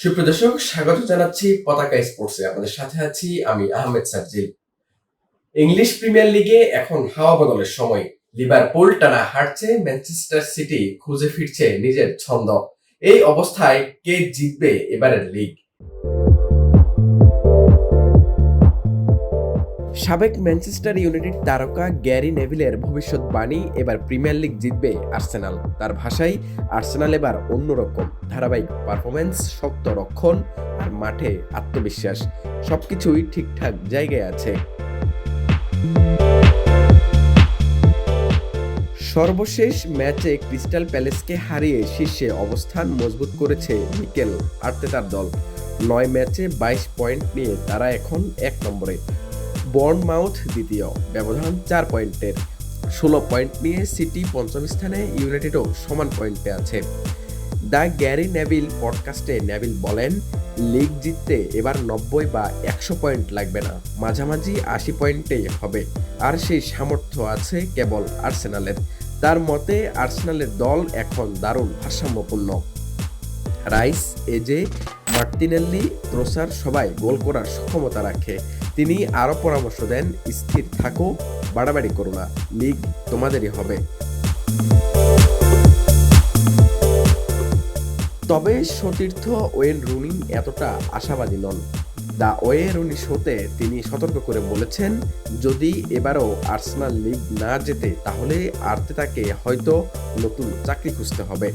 সুপ্রদর্শক স্বাগত জানাচ্ছি পতাকা স্পোর্টসে। আমাদের সাথে আছি আমি আহমেদ সার্জিল ইংলিশ প্রিমিয়ার লিগে এখন হাওয়া বদলের সময়। লিভারপুল টানা হারছে, ম্যানচেস্টার সিটি খুঁজে ফিরছে নিজের ছন্দ। এই অবস্থায় কে জিতবে এবারের লিগ? সাবেক ম্যানচেস্টার ইউনাইটেড তারকা গ্যারি নেভিলের ভবিষ্যৎবাণী এবার প্রিমিয়ার লিগ জিতবে আর্সেনাল। তার ভাষায়, আর্সেনাল এবার অন্যরকম। ধারাবাহিক পারফরমেন্স শক্ত রক্ষণ আর মাঠে আত্মবিশ্বাস। সবকিছুই ঠিকঠাক জায়গায় আছে। সর্বশেষ ম্যাচে ক্রিস্টাল প্যালেসকে হারিয়ে শীর্ষে অবস্থান মজবুত করেছে মিকেল আর্তেতার দল। নয় ম্যাচে বাইশ পয়েন্ট নিয়ে তারা এখন এক নম্বরে। বর্নমাউথ দ্বিতীয়, ব্যবধান চার পয়েন্টের। ষোলো পয়েন্ট নিয়ে সিটি পঞ্চম স্থানে ইউনাইটেডও সমান পয়েন্টে আছে। দ্য গ্যারি নেভিল পডকাস্টে নেভিল বলেন, লিগ জিততে এবার নব্বই বা একশো পয়েন্ট লাগবে না। মাঝামাঝি আশি পয়েন্টেই হবে। আর সেই সামর্থ্য আছে কেবল আর্সেনালের। তার মতে, আর্সেনালের দল এখন দারুণ ভারসাম্যপূর্ণ। রাইস এজে মার্টিনেল্লি ত্রোসার সবাই গোল করার সক্ষমতা রাখে। তিনি আরও পরামর্শ দেন, স্থির থাকো, বাড়াবাড়ি করো না, লিগ তোমাদেরই হবে। তবে সতীর্থ ওয়েন রুনি এতটা আশাবাদী নন। দ্য ওয়ে রুনি শোতে তিনি সতর্ক করে বলেছেন, যদি এবারও আর্সেনাল লিগ না জেতে, তাহলে আর্তেতাকে হয়তো নতুন চাকরি খুঁজতে হবে।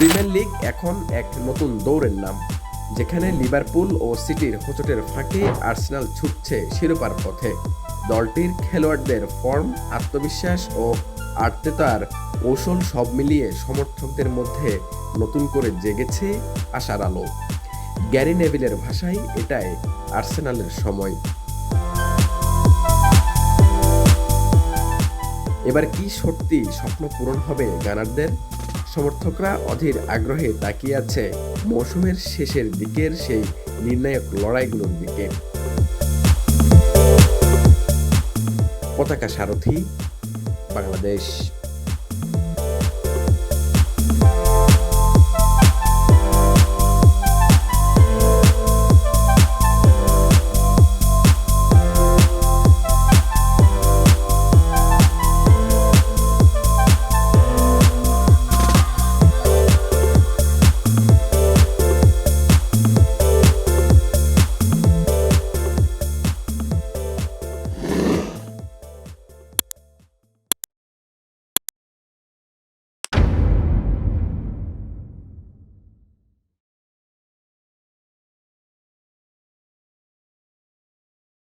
প্রিমিয়ার লিগ এখন এক নতুন দৌড়ের নাম, যেখানে লিভারপুল ও সিটির হোঁচটের ফাঁকে আর্সেনাল ছুটছে শিরোপার পথে। দলটির খেলোয়াড়দের ফর্ম, আত্মবিশ্বাস ও আর্তেতার কৌশল সব মিলিয়ে সমর্থকদের মধ্যে নতুন করে জেগেছে আশার আলো। গ্যারি নেভিলের ভাষায় এটাই আর্সেনালের সময়। এবার কি সত্যি স্বপ্ন পূরণ হবে গানারদের? সমর্থকরা অধীর আগ্রহে তাকিয়ে আছে মৌসুমের শেষের দিকের সেই নির্ণায়ক লড়াইগুলোর দিকে। পতাকা সারথি, বাংলাদেশ।